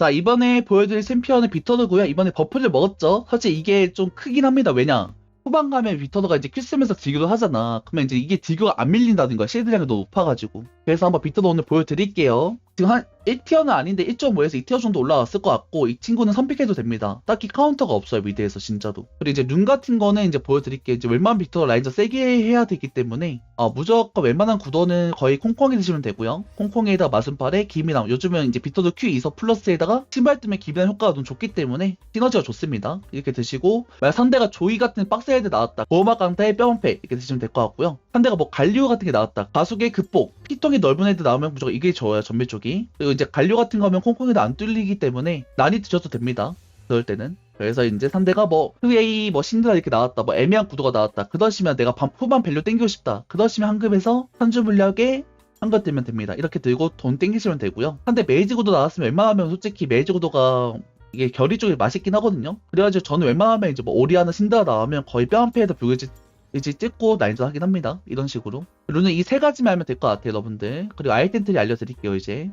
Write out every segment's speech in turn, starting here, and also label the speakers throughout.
Speaker 1: 자 이번에 보여드릴 챔피언은 비터드고요. 이번에 버프를 먹었죠. 사실 이게 좀 크긴 합니다. 왜냐 후반 가면 비터드가 이제 큐 쓰면서 딜교도 하잖아. 그러면 이제 이게 딜교가 안 밀린다는 거야 실드량이 너무 높아가지고 그래서 한번 비터드 오늘 보여드릴게요. 지금 한 1티어는 아닌데 1.5에서 2티어 정도 올라왔을 것 같고 이 친구는 선픽해도 됩니다. 딱히 카운터가 없어요 미드에서 진짜도 그리고 이제 룬 같은 거는 이제 보여드릴게요. 이제 웬만한 비터 라인저 세게 해야 되기 때문에 어, 무조건 웬만한 구도는 거의 콩콩이 드시면 되고요. 콩콩이에다가 마순팔에 김이랑 요즘은 이제 비터도 Q2서 플러스에다가 신발 뜨면 김이랑 효과가 좀 좋기 때문에 시너지가 좋습니다. 이렇게 드시고 만약 상대가 조이 같은 박스 헤드 나왔다. 보호막 강타에 뼈방패 이렇게 드시면 될 것 같고요. 상대가 뭐 갈리오 같은 게 나왔다. 가속의 극복 피통이 넓은 헤드 나오면 무조건 이게 좋아요 전멸 쪽이. 그리고 이제 갈리오 같은 거면 콩콩이도 안 뚫리기 때문에 난이 드셔도 됩니다. 그럴 때는. 그래서 이제 상대가 뭐 흐웨이 뭐 신드라 이렇게 나왔다 뭐 애매한 구도가 나왔다. 그러시면 내가 반- 후반 밸류 땡기고 싶다. 그러시면 한급에서 산주 물약에 한것 들면 됩니다. 이렇게 들고 돈 땡기시면 되고요. 상대 메이지 구도 나왔으면 웬만하면 솔직히 메이지 구도가 이게 결이 쪽이 맛있긴 하거든요. 그래가지고 저는 웬만하면 이제 뭐 오리아나 신드라 나오면 거의 뼈 한 패에다 뷰게지 이제 찍고 나인전 하긴 합니다. 이런 식으로. 룬은 이 세 가지만 하면 될 것 같아요 여러분들. 그리고 아이템들이 알려드릴게요 이제.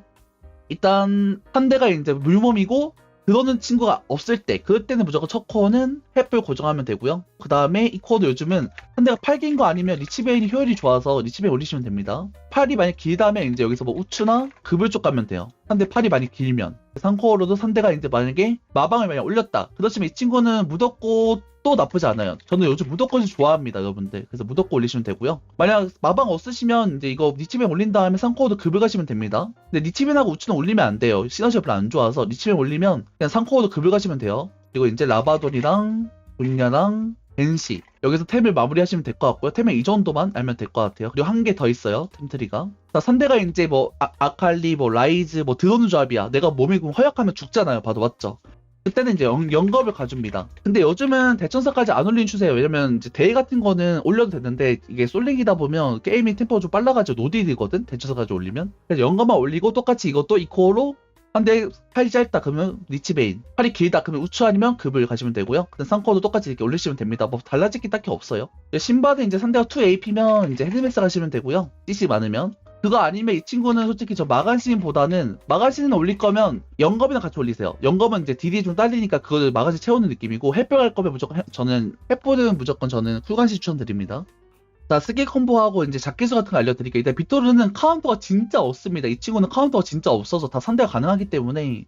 Speaker 1: 일단 상대가 이제 물몸이고 그러는 친구가 없을 때 그때는 무조건 첫 코어는 햇불 고정하면 되고요. 그 다음에 이 코어도 요즘은 상대가 8개인 거 아니면 리치베인이 효율이 좋아서 리치베인 올리시면 됩니다. 팔이 많이 길다면 이제 여기서 뭐 우추나 급을 쪽 가면 돼요. 상대 팔이 많이 길면 상코어로도 상대가 이제 만약에 마방을 만약 올렸다. 그렇지만 이 친구는 무덥고 또 나쁘지 않아요. 저는 요즘 무덕권이 좋아합니다 여러분들. 그래서 무덕권 올리시면 되고요. 만약 마방 없으시면 이제 이거 리치벤 올린 다음에 상코어도 급을 가시면 됩니다. 근데 리치벤하고 우추는 올리면 안 돼요. 시너지가 별로 안 좋아서 리치벤 올리면 그냥 상코어도 급을 가시면 돼요. 그리고 이제 라바돌이랑 분야랑 벤시 여기서 템을 마무리하시면 될 것 같고요 템을 이 정도만 알면 될 것 같아요 그리고 한 개 더 있어요 템트리가 자 상대가 이제 뭐 아, 칼리뭐 라이즈 뭐 드로는 조합이야 내가 몸이 허약하면 죽잖아요 봐도 맞죠 그때는 이제 영, 영겁을 가줍니다. 근데 요즘은 대천사까지 안 올린 추세예요. 왜냐면 이제 대회 같은 거는 올려도 되는데 이게 솔랭이다 보면 게이밍 템포가 좀 빨라가지고 노딜이거든. 대천사까지 올리면. 그래서 영겁만 올리고 똑같이 이것도 이코어로 한대 팔이 짧다 그러면 리치베인 팔이 길다 그러면 우추 아니면 급을 가시면 되고요. 근데 상코도 똑같이 이렇게 올리시면 됩니다. 뭐 달라질 게 딱히 없어요. 신바는 이제 상대가 2AP면 이제 헤드맥스 가시면 되고요. CC 많으면 그거 아니면 이 친구는 솔직히 저 마간신보다는 마간신은 올릴 거면 영겁이랑 같이 올리세요. 영겁은 이제 딜이 좀 딸리니까 그걸 마간신 채우는 느낌이고 햇볕 갈 거면 무조건 해- 저는 햇보는 무조건 저는 쿨간신 추천드립니다. 자 스킬 콤보하고 이제 작기수 같은 거 알려드릴게요. 일단 비토르는 카운터가 진짜 없습니다. 이 친구는 카운터가 진짜 없어서 다 상대가 가능하기 때문에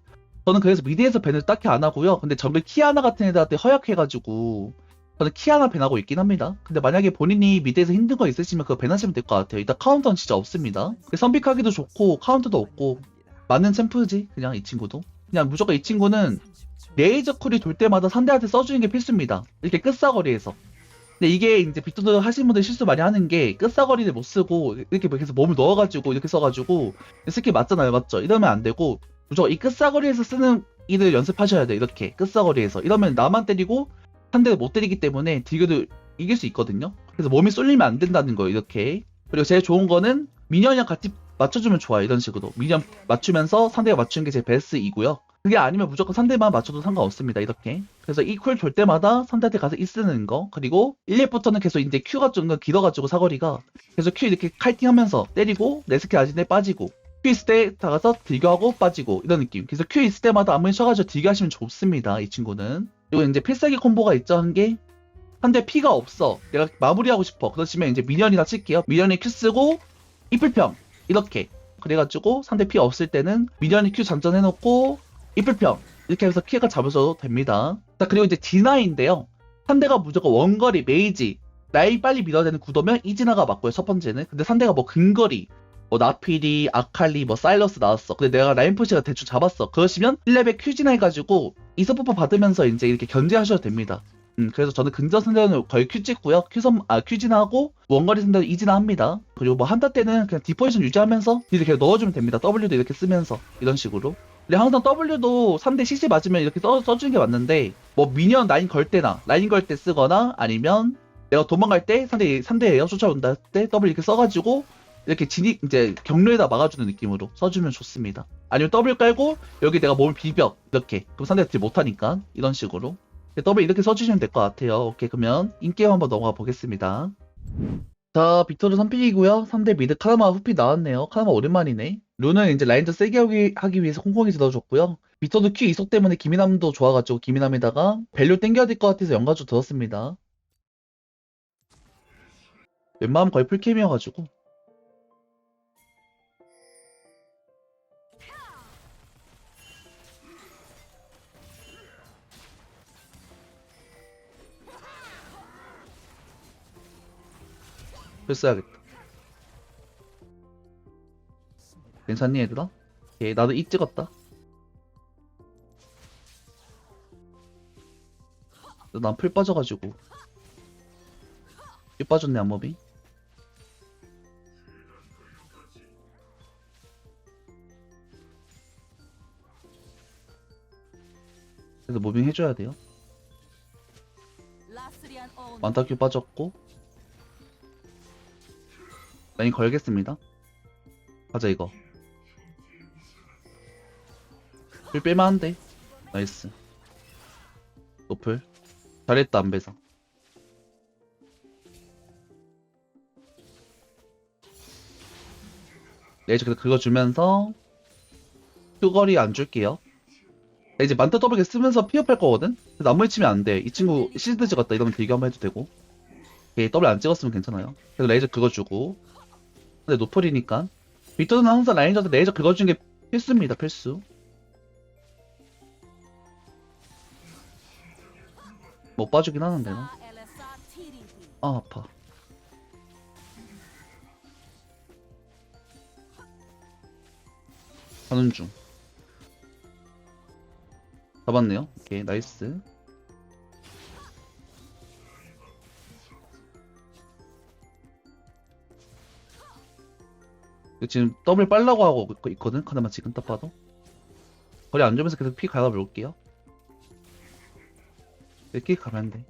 Speaker 1: 저는 그래서 미드에서 밴을 딱히 안 하고요. 근데 정글 키아나 같은 애들한테 허약해가지고 저는 키아나 밴하고 있긴 합니다. 근데 만약에 본인이 미드에서 힘든 거 있으시면 그거 밴하시면 될 것 같아요. 일단 카운터는 진짜 없습니다. 선픽하기도 좋고 카운터도 없고 맞는 챔프지 그냥 이 친구도 그냥 무조건 이 친구는 레이저 쿨이 돌 때마다 상대한테 써주는 게 필수입니다. 이렇게 끝사거리에서. 근데 이게 이제 빅토드 하시는 분들 실수 많이 하는 게 끝사거리를 못 쓰고 이렇게 뭐 계속 몸을 넣어가지고 이렇게 써가지고 스킬 맞잖아요, 맞죠? 이러면 안 되고 무조건 이 끝사거리에서 쓰는 이들 연습하셔야 돼. 이렇게 끝사거리에서 이러면 나만 때리고 상대를 못 때리기 때문에 딜교도 이길 수 있거든요. 그래서 몸이 쏠리면 안 된다는 거예요, 이렇게. 그리고 제일 좋은 거는 미니언이랑 같이 맞춰주면 좋아요, 이런 식으로. 미니언 맞추면서 상대가 맞추는 게 제 베스트이고요. 그게 아니면 무조건 상대만 맞춰도 상관없습니다, 이렇게. 그래서 이쿨돌 때마다 상대한테 가서 이 쓰는 거. 그리고 1렙부터는 계속 이제 Q가 좀더 길어가지고 사거리가 계속 Q 이렇게 칼팅하면서 때리고 내 스킬 아진에 빠지고 Q 있을 때 다가서 딜교하고 빠지고 이런 느낌. 그래서 Q 있을 때마다 아무리 쳐가지고 딜교하시면 좋습니다, 이 친구는. 그리고 이제 필살기 콤보가 있죠, 한 게. 한대 피가 없어. 내가 마무리하고 싶어. 그렇지만 이제 미니언이나 칠게요. 미니언에 Q 쓰고 이플평 이렇게. 그래가지고 상대 피 없을 때는 미니언이 Q 잠전해놓고 이플평 이렇게 해서 키가 잡으셔도 됩니다. 자 그리고 이제 디나인데요. 상대가 무조건 원거리 메이지 라인 빨리 밀어야 되는 구도면 이지나가 맞고요 첫 번째는. 근데 상대가 뭐 근거리 뭐 나피리, 아칼리, 뭐 사일러스 나왔어. 근데 내가 라인 푸시가 대충 잡았어. 그러시면 1렙에 큐지나 해가지고 이서포퍼 받으면서 이제 이렇게 견제하셔도 됩니다. 음, 그래서 저는 근접 상대는 거의 큐 찍고요. 큐섬, 아, 큐진하고 원거리 상대는 이진화 합니다. 그리고 뭐 한타 때는 그냥 디포지션 유지하면서 이렇게 넣어주면 됩니다. W도 이렇게 쓰면서 이런 식으로. 근데 항상 W도 3대 CC 맞으면 이렇게 써, 써주는 게 맞는데 뭐 미니언 라인 걸 때나 라인 걸 때 쓰거나 아니면 내가 도망갈 때 상대 상대예요 쫓아온다 때 W 이렇게 써가지고 이렇게 진입 이제 경로에다 막아주는 느낌으로 써주면 좋습니다. 아니면 W 깔고 여기 내가 몸을 비벼 이렇게 그럼 상대가 딜 못하니까 이런 식으로 W 이렇게 써주시면 될 것 같아요. 오케이 그러면 인게임 한번 넘어가 보겠습니다. 자 빅토르 선픽이고요. 3대 미드 카르마 후피 나왔네요. 카르마 오랜만이네. 룬은 이제 라인전 세게 하기, 하기 위해서 콩콩이 넣어줬고요. 비터도 큐 이속 때문에 기미남도 좋아가지고 기미남에다가 밸류 땡겨야 될 것 같아서 연가주 들었습니다. 웬만하면 거의 풀캠이어가지고 필써야겠다. 괜찮니 얘들아? 오케이 나도 이 찍었다. 난 풀 빠져가지고. 이 빠졌네 앞몸이 그래서 무빙 해줘야 돼요. 만타큐 빠졌고. 라인 걸겠습니다. 가자 이거 풀 뺄만한데 나이스 노플 잘했다 안배사 레이저 그래서 그거 주면서 큐거리 안 줄게요 나 이제 만타 더블 쓰면서 피업할 거거든? 근데 나무에 치면 안 돼. 이 친구 시드 찍었다. 이러면 딜교 한번 해도 되고. 오케이, 더블 안 찍었으면 괜찮아요. 그래서 레이저 그거 주고. 근데 노플이니까. 빅터는 항상 라인전한테 레이저 그거 주는 게 필수입니다, 필수. 못 봐주긴 하는데, 나. 아, 아파. 가는 중. 잡았네요. 오케이, 나이스. 지금 더블 빨라고 하고 있- 있거든? 카드만 지금 딱 봐도. 거리 안 주면서 계속 피 갈아볼게요. 이렇게 가면 돼.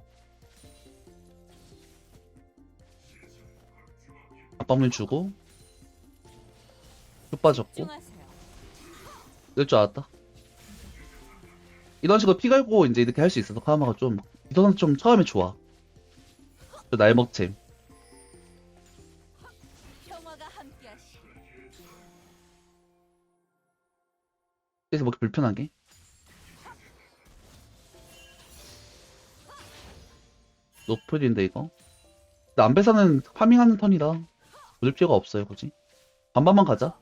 Speaker 1: 압박물 주고 끝 빠졌고. 이럴 줄 알았다 이런 식으로 피 갈고 이제 이렇게 할 수 있어서 카마가 좀 이런 좀 처음에 좋아
Speaker 2: 함께하시.
Speaker 1: 그래서 먹기 불편하게 노플인데 이거? 근데 안배사는 파밍하는 턴이라 보줄 필요가 없어요 굳이. 반반만 가자.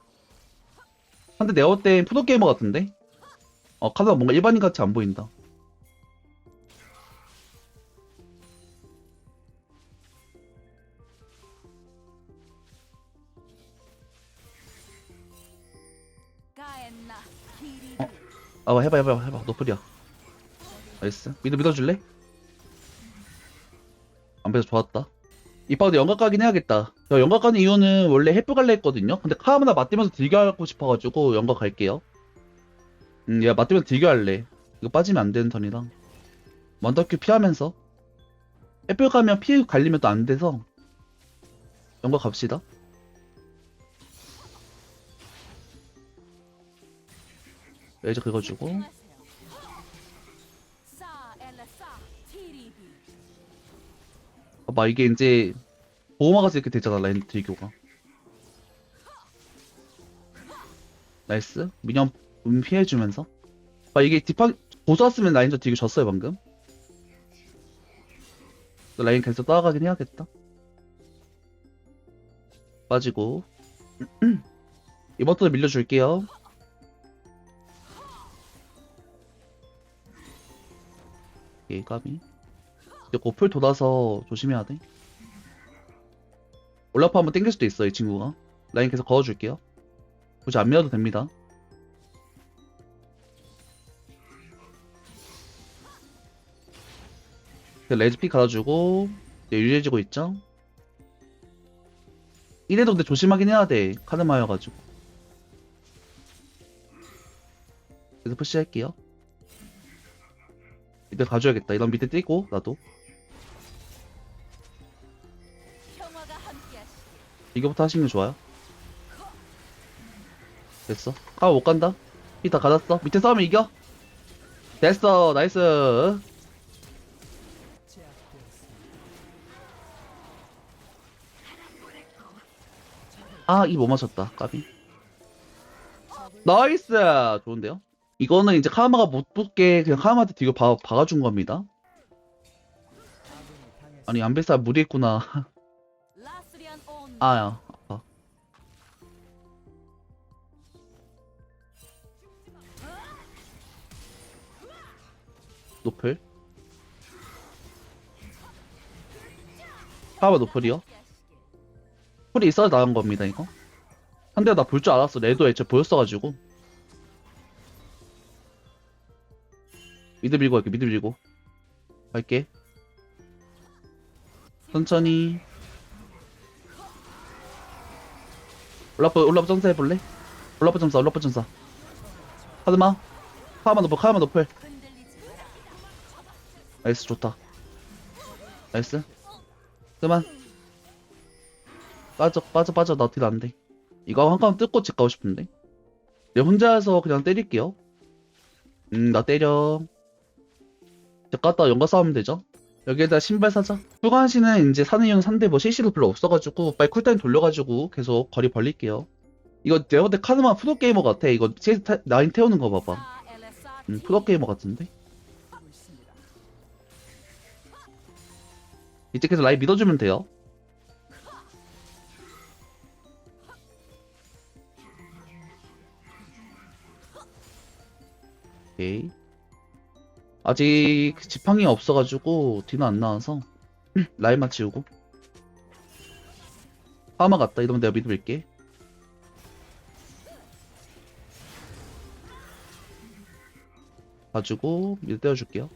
Speaker 1: 근데 볼땐 프로게이머 같은데? 어 카드가 뭔가 일반인 같이 안 보인다. 어? 아 해봐 해봐 해봐. 노플이야. 나이스 미드 믿어줄래? 안배사 좋았다. 이파도 연각 가긴 해야겠다. 저 연각 가는 이유는 원래 햇불 갈래 했거든요. 근데 카르마나 맞대면서 딜교하고 싶어가지고 연각 갈게요. 음 야 맞대면서 딜교할래. 이거 빠지면 안 되는 턴이라. 먼더큐 피하면서. 햇불 가면 피 갈리면 또 안 돼서 연각 갑시다. 레이저 긁어주고 봐봐. 이게 이제 보호막아서 이렇게 되잖아 라인 딜교가. 나이스. 미니언 음 피해주면서. 봐 이게 딥하 고소왔으면 라인 저 딜교 졌어요 방금. 라인 계속 따라가긴 해야겠다. 빠지고. 이번 턴에 밀려줄게요. 까비 이제 고풀 돋아서 조심해야 돼. 올라프 한번 땡길 수도 있어, 이 친구가. 라인 계속 걸어줄게요. 굳이 안 밀어도 됩니다. 레이즈 피 갈아주고, 이제 유리해지고 있죠? 이래도 근데 조심하긴 해야 돼. 카드마여가지고. 그래서 푸시할게요. 밑에 가줘야겠다. 이런 밑에 띄고, 나도. 이거부터 하시는 게 좋아요. 됐어. 가못 간다. 이다 가졌어. 밑에 싸우면 이겨. 됐어. 나이스. 아, 이 못 맞췄다. 까비. 나이스! 좋은데요? 이거는 이제 카마가 못 붙게 그냥 카마한테 뒤로 봐, 박아준 겁니다. 아니, 안배사 무리했구나. 아야, 아파. 노플? 카마 노플이요? 풀이 있어야 나간 겁니다, 이거. 한대 나볼 줄 알았어. 레도 애초에 보였어가지고. 미드 밀고 갈게, 미드 밀고. 갈게. 천천히. 올라프, 올라프 점사 해볼래? 올라프 점사, 올라프 점사. 노플, 카마 노플.
Speaker 2: 흔들리지 마라.
Speaker 1: 나이스, 좋다. 나이스. 그만. 빠져, 빠져, 빠져. 나딜안 돼. 이거 한칸 뜯고 집 가고 싶은데. 내 혼자서 그냥 때릴게요. 음, 나 때려. 집 갔다 연가 싸우면 되죠? 여기에다 신발 사자. 휴관 씨는 이제 이유는 산데 뭐 CC도 별로 없어가지고, 빨리 쿨타임 돌려가지고 계속 거리 벌릴게요. 이거 내가 볼때 카드만 프로게이머 같아. 이거 CS 타- 라인 태우는 거 봐봐. 음. 프로게이머 같은데? 이제 계속 라인 믿어주면 돼요. 오케이. 아직 지팡이 없어가지고 뒤는 안 나와서 라인만 치우고. 파마 갔다. 이러면 내가 밀게. 봐주고 미드 떼어줄게요.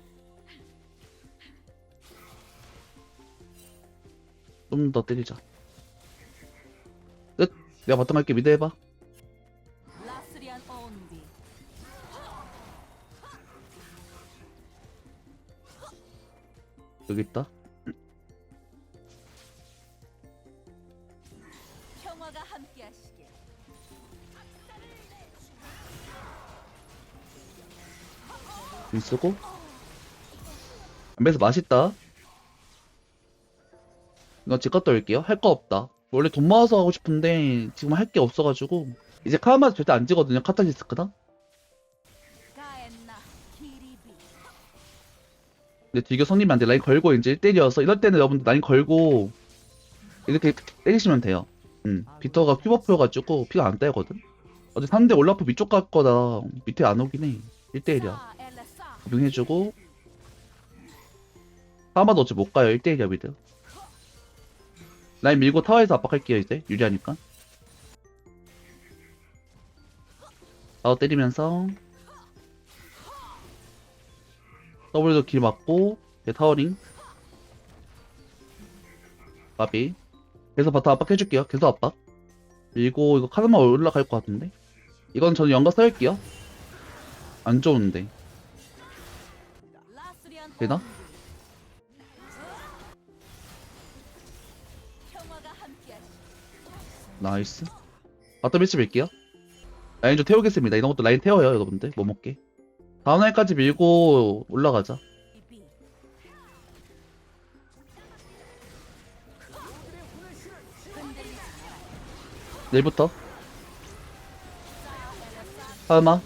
Speaker 1: 좀 더 때리자. 끝. 내가 바텀 할게. 미드 해봐 여기 있다?
Speaker 2: 평화가 함께하시길.
Speaker 1: 공 쓰고? 안배에서 맛있다. 이거 집 갔다 올게요. 할 거 없다. 원래 돈 모아서 하고 싶은데 지금 할 게 없어가지고. 이제 카마도 절대 안 지거든요. 카탈리스크다 근데 뒤교 손님한테 라인 걸고 이제 1대1이어서 이럴 때는 여러분들 라인 걸고 이렇게 때리시면 돼요. 음, 비터가 큐버프여가지고 피가 안 따거든? 어제 상대 올라프 위쪽 갔거나 밑에 안 오긴 해. 1대1이야.
Speaker 2: 사 엘레사.
Speaker 1: 적용해주고. 하마도 어차피 못 가요. 1대1이야 미드. 라인 밀고 타워에서 압박할게요 이제. 유리하니까. 타워 때리면서 W도 길 맞고 얘 타워링 마비 계속 바텀 압박해줄게요 계속 압박 밀고 이거 카드만 올라갈 것 같은데 이건 저는 연가 써할게요 안 좋은데 되나? 나이스. 바텀 밀치 밀게요. 라인 좀 태우겠습니다. 이런 것도 라인 태워요, 여러분들. 뭐 먹게. 다음 날까지 밀고 올라가자. 내일부터. 하마.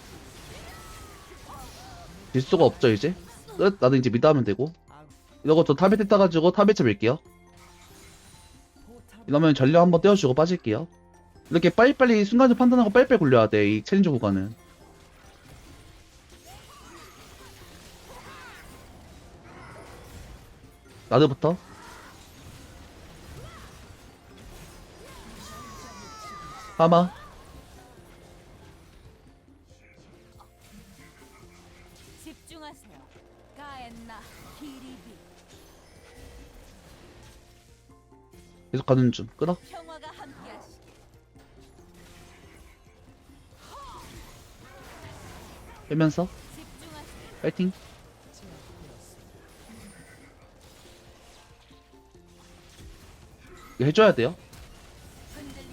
Speaker 1: 질 수가 없죠, 이제. 끝. 나도 이제 미드 하면 되고. 이러고 저 탑에 따가지고 탑에 쳐 밀게요. 이러면 전력 한번 떼어주고 빠질게요. 이렇게 빨리빨리 순간적 판단하고 빨리빨리 굴려야 돼, 이 챌린저 구간은. 나드부터. 하마.
Speaker 2: 집중하세요. 가엔나 키리비.
Speaker 1: 계속 가는 중. 끊어.
Speaker 2: 평화가 함께하시길.
Speaker 1: 빼면서.
Speaker 2: 집중하세요.
Speaker 1: 파이팅. 해줘야 돼요.
Speaker 2: 흔들리지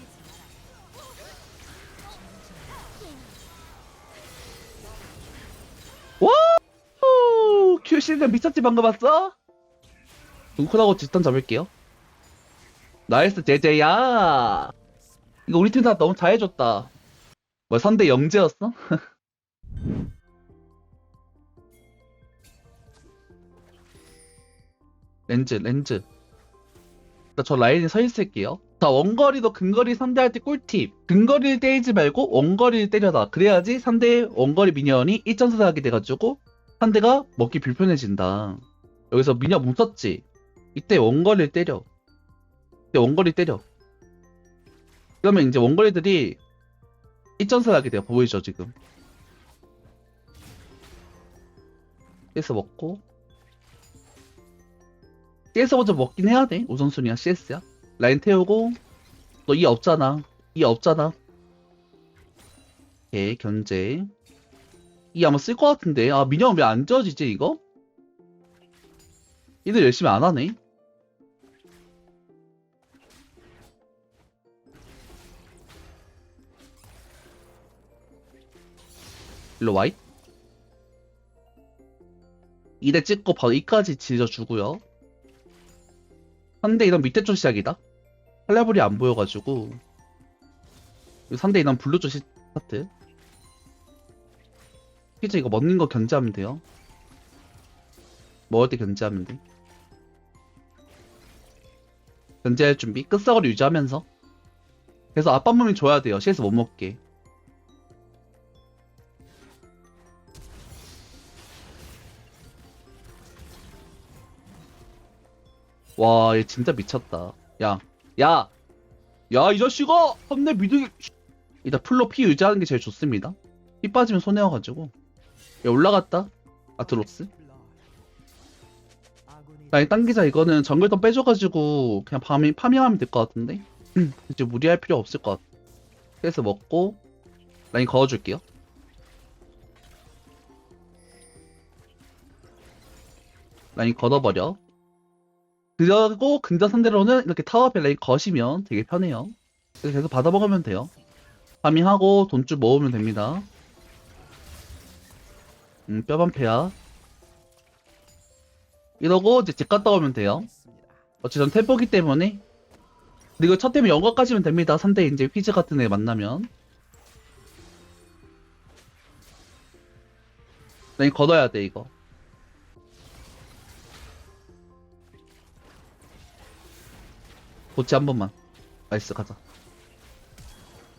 Speaker 2: 마라.
Speaker 1: 오! 큐 실드 미쳤지 방금 봤어? 둥크하고 뒷단 잡을게요. 나이스 제제야. 이거 우리 팀 다 너무 잘해줬다. 뭐 선대 영재였어? 렌즈 렌즈 나 저 라인에 서 있을게요. 자 원거리도 근거리 상대할 때 꿀팁. 근거리를 때리지 말고 원거리를 때려라. 그래야지 상대 원거리 미니언이 1점수 하게 돼가지고 상대가 먹기 불편해진다. 여기서 미니언 뭉쳤지? 이때 원거리를 때려. 이때 원거리 때려. 그러면 이제 원거리들이 1점수 하게 돼요 보이죠 지금? CS 먹고 CS 먼저 먹긴 해야 돼. 우선순위야 CS야. 라인 태우고 너 이 없잖아. 이 없잖아. 오케이 견제. 이 아마 쓸 것 같은데. 아 미니언 왜안 지워지지 이거? 이들 열심히 안 하네. 일로 와이. 이대 찍고 바로 이까지 지져주고요 상대 이런 밑에 쪽 시작이다? 할레블이 안 보여가지고. 상대 이런 블루 쪽 스타트. 피즈 이거 먹는 거 견제하면 돼요. 먹을 때 견제하면 돼. 견제할 준비? 끝사거리 유지하면서. 그래서 앞반몸이 줘야 돼요. CS 못 먹게 와, 얘 진짜 미쳤다. 야, 야, 야, 이 자식아! 선내 미드, 일단 풀로 피 유지하는 게 제일 좋습니다. 피 빠지면 손해여가지고. 야, 올라갔다. 아트로스. 라인 당기자, 이거는 정글던 빼줘가지고, 그냥 파미, 파밍하면 될 것 같은데? 이제 무리할 필요 없을 것 같아. 그래서 먹고, 라인 그어줄게요. 라인 걷어버려. 그리고 근자 상대로는 이렇게 타워벨 라인 거시면 되게 편해요. 계속 받아 먹으면 돼요. 파밍하고 돈줄 모으면 됩니다. 음, 뼈반패야. 이러고 이제 집 갔다 오면 돼요. 어쨌든 템포기 때문에. 그리고 첫 템은 영과까지면 됩니다. 상대 이제 휘즈 같은 애 만나면. 라인 걷어야 돼, 이거. 고치 한 번만. 나이스, 가자.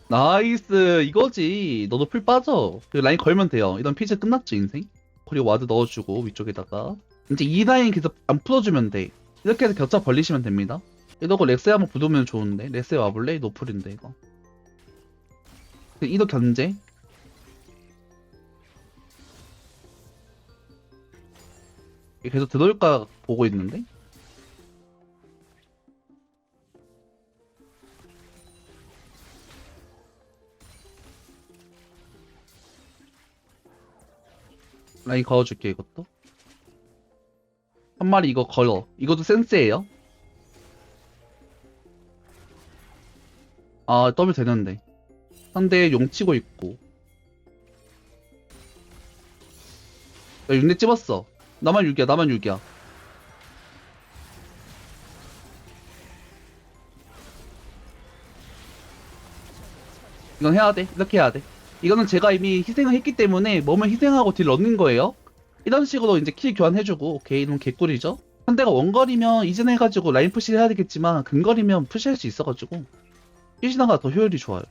Speaker 1: 나이스, 이거지. 너도 풀 빠져. 그 라인 걸면 돼요. 이런 피즈 끝났죠, 인생? 그리고 와드 넣어주고, 위쪽에다가. 이제 이 라인 계속 안 풀어주면 돼. 이렇게 해서 격차 벌리시면 됩니다. 이러고 렉스에 한번 붙으면 좋은데. 렉스에 와볼래? 노플인데, 이거. 그 이도 견제. 계속 들어올까 보고 있는데? 라인 걸어줄게 이것도. 한 마리 이거 걸어. 이것도 센스예요? 아 더블 되는데. 상대 용 치고 있고. 야 6내 찝었어. 나만 6이야 나만 6이야. 이건 해야 돼. 이렇게 해야 돼 이거는 제가 이미 희생을 했기 때문에 몸을 희생하고 딜 넣는 거예요. 이런 식으로 이제 킬 교환해주고 이놈 개꿀이죠. 상대가 원거리면 이전 해가지고 라인 푸시를 해야 되겠지만 근거리면 푸시할 수 있어가지고 피시나가 더 효율이 좋아요.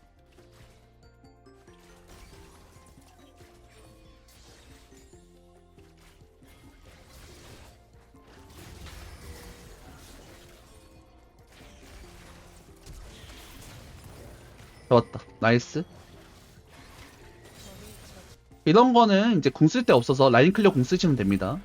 Speaker 1: 잡았다. 나이스. 이런 거는 이제 궁쓸데 없어서 라인 클리어 궁 쓰시면 됩니다.